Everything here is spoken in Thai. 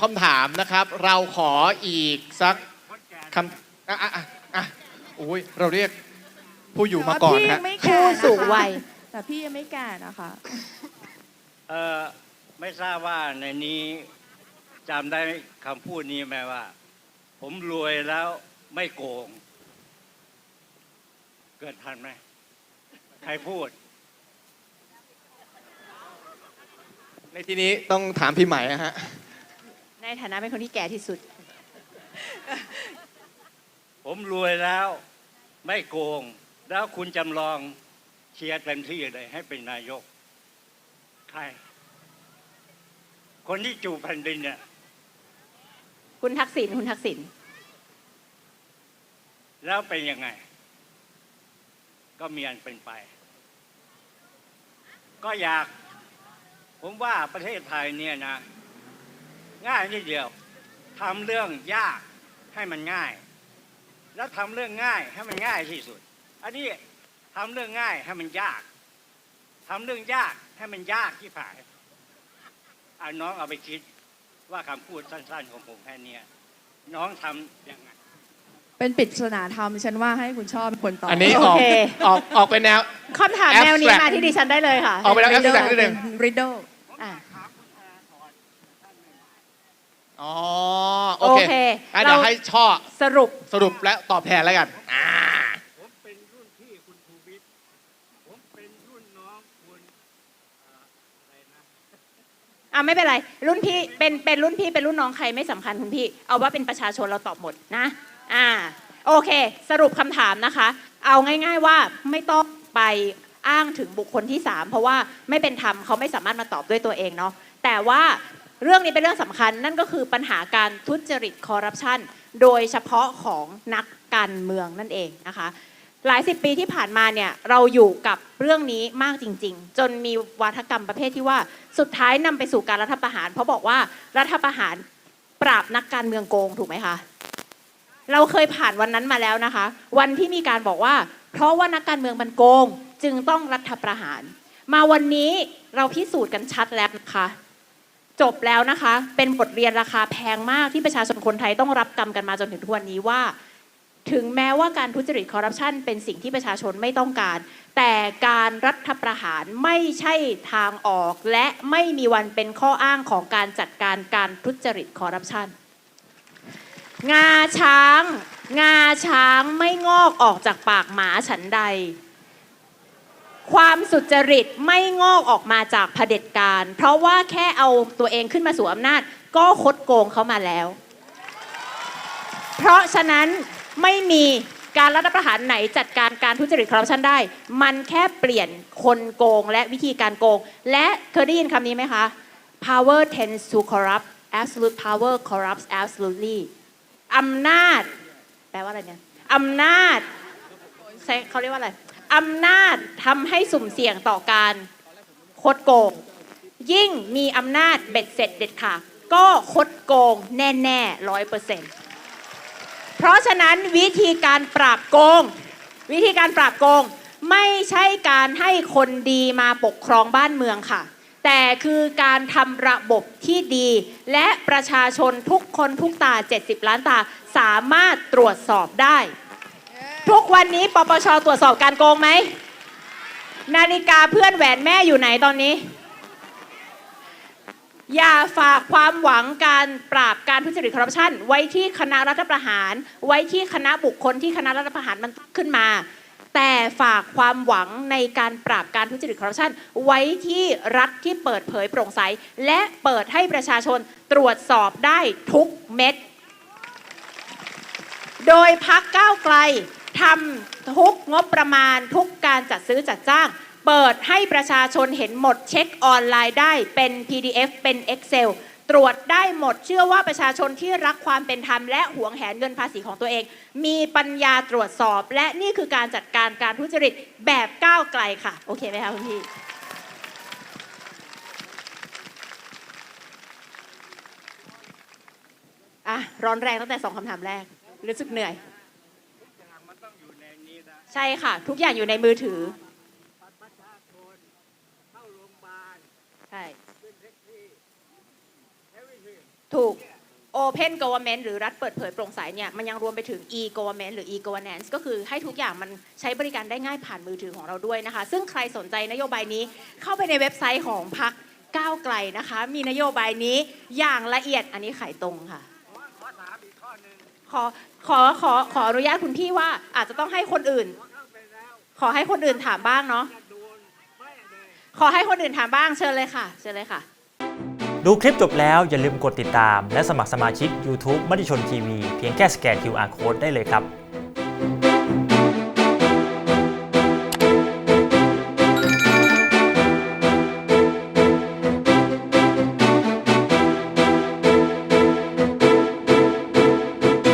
คำถามนะครับ เราขออีกสักคำอะอะอะอะโอ้ยเราเรียกผู้อยู่มาก่อนพี่ฮะไม่แก่ผู้นะคะสูงวัย แต่พี่ยังไม่แก่นะคะ เออไม่ทราบว่าในนี้จำได้คำพูดนี้ไหมว่า ผมรวยแล้วไม่โกง เกิดทันไหมใครพูด ในที่นี้ต้องถามพี่ใหม่นะฮะใน ฐานะเป็นคนที่แก่ที่สุด ผมรวยแล้วไม่โกง แล้วคุณจำลองเชียร์เต็มที่เลยให้เป็นนายก ใคร คนที่จูบแผ่นดินเนี่ย คุณทักษิณคุณทักษิณแล้วเป็นยังไง ก็มีอันเป็นไป ก็อยาก ผมว่าประเทศไทยเนี่ยนะ ง่ายนิดเดียวทำเรื่องยากให้มันง่าย แล้วทำเรื่องง่ายให้มันง่ายที่สุด อันนี้ทำเรื่องง่ายให้มันยากทำเรื่องยากให้มันยากที่ผ่ายอะน้องเอาไปคิดว่าคำพูดสั้น ๆ ของผมแค่เนี้ยน้องทำยังไงเป็นปริศนาธรรมฉันว่าให้คุณชอบเป็นคนตอบอันนี้โอออกเคออกออกเป็นแนวคำถามแนวนี้ Abstract มาที่ดิฉันได้เลยค่ะ ออกไปแล้ว abstract นิดนึงริดเดิลอะ อ๋อ โอโอเคเคอะเดี๋ยวเรา ให้ช่อสรุป สรุปและตอบแทนแล้วกัน อ่า ผมเป็นรุ่นพี่คุณภูวิทย์ผมเป็นรุ่นน้องคุณเอ่ออะไรนะ อะไม่เป็นไร รุ่นพี่เป็นเป็นรุ่นพี่เป็นรุ่นน้องใครไม่สำคัญคุณพี่ เอาว่าเป็นประชาชนเราตอบหมดนะอ่าโอเค สรุปคำถามนะคะ เอาง่าย ๆว่าไม่ต้องไปอ้างถึงบุคคลที่ 3 เพราะว่าไม่เป็นธรรมเขาไม่สามารถมาตอบด้วยตัวเองเนาะแต่ว่า เรื่องนี้เป็นเรื่องสำคัญ นั่นก็คือปัญหาการทุจริตคอร์รัปชันโดยเฉพาะของนักการเมืองนั่นเองนะคะ หลายสิบปีที่ผ่านมาเนี่ยเราอยู่กับเรื่องนี้มากจริง ๆ จนมีวาทกรรมประเภทที่ว่าสุดท้ายนำไปสู่การรัฐประหาร เพราะบอกว่ารัฐประหารปราบนักการเมืองโกงถูกไหมคะเราเคยผ่านวันนั้นมาแล้วนะคะ วันที่มีการบอกว่า เพราะว่านักการเมืองมันโกง จึงต้องรัฐประหาร มาวันนี้เราพิสูจน์กันชัดแล้วนะคะ จบแล้วนะคะ เป็นบทเรียนราคาแพงมากที่ประชาชนคนไทยต้องรับกรรมกันมาจนถึงทุกวันนี้ว่า ถึงแม้ว่าการทุจริตคอร์รัปชันเป็นสิ่งที่ประชาชนไม่ต้องการ แต่การรัฐประหารไม่ใช่ทางออก และไม่มีวันเป็นข้ออ้างของการจัดการการทุจริตคอร์รัปชันงาช้าง งาช้างไม่งอกออกจากปากหมาฉันใด ความสุจริตไม่งอกออกมาจากเผด็จการ เพราะว่าแค่เอาตัวเองขึ้นมาสู่อำนาจ ก็คดโกงเขามาแล้ว เพราะฉะนั้นไม่มีการรัฐประหารไหนจัดการการทุจริตคอร์รัปชันได้ มันแค่เปลี่ยนคนโกงและวิธีการโกง และเคยได้ยินคำนี้ไหมคะ power tends to corrupt absolute power corrupts absolutely อำนาจ แปลว่าอะไรเนี่ยอำนาจใช้เขาเรียกว่าอะไร อำนาจทำให้สุ่มเสี่ยงต่อการคดโกง ยิ่งมีอำนาจเบ็ดเสร็จเด็ดขาดก็คดโกงแน่ๆร้อยเปอร์เซ็นต์เพราะฉะนั้นวิธีการปราบโกง วิธีการปราบโกงไม่ใช่การให้คนดีมาปกครองบ้านเมืองค่ะ แต่คือการทำระบบที่ดี และประชาชนทุกคนทุกตา 70 ล้านตาสามารถตรวจสอบได้ ทุกวันนี้ปปชตรวจสอบการโกงไหม นาฬิกาเพื่อนแหวนแม่อยู่ไหนตอนนี้ อย่าฝากความหวังการปราบการทุจริตคอร์รัปชันไว้ที่คณะรัฐประหาร ไว้ที่คณะบุคคลที่คณะรัฐประหารมันขึ้นมา แต่ฝากความหวังในการปราบการทุจริตคอร์รัปชันไว้ที่รัฐที่เปิดเผยโปร่งใส และเปิดให้ประชาชนตรวจสอบได้ทุกเม็ดโดยพักก้าวไกล ทำทุกงบประมาณทุกการจัดซื้อจัดจ้าง เปิดให้ประชาชนเห็นหมดเช็คออนไลน์ได้เป็น PDF เป็น Excel ตรวจได้หมดเชื่อว่าประชาชนที่รักความเป็นธรรมและหวงแหนเงินภาษีของตัวเอง มีปัญญาตรวจสอบ และนี่คือการจัดการการทุจริตแบบก้าวไกลค่ะ โอเคไหมคะคุณพี่อะร้อนแรงตั้งแต่สองคำถามแรกรู้สึกเหนื่อย มันต้องอยู่ในนี้นะ ใช่ค่ะ ทุกอย่างอยู่ในมือถือ บัตรประชาชนเข้าโรงพยาบาลใช่ ขึ้นแท็กซี่ everything ถูกเนี่ย Open Government หรือรัฐเปิดเผยโปร่งใสเนี่ยมันยังรวมไปถึง e-government หรือ e-governance ก็คือให้ทุกอย่างมันใช้บริการได้ง่ายผ่านมือถือของเราด้วยนะคะ ซึ่งใครสนใจนโยบายนี้เข้าไปในเว็บไซต์ของพรรคก้าวไกลนะคะ มีนโยบายนี้อย่างละเอียดอันนี้ขายตรงค่ะขอถามอีกข้อหนึ่ง ขอขอขอขออนุญาตคุณพี่ว่า อาจจะต้องให้คนอื่น ขอให้คนอื่นถามบ้างเนาะขอให้คนอื่นถามบ้างเชิญเลยค่ะ เชิญเลยค่ะ ดูคลิปจบแล้วอย่าลืมกดติดตาม และสมัครสมาชิก YouTube มติชนทีวีเพียงแค่สแกน QR Code ได้เลยครับ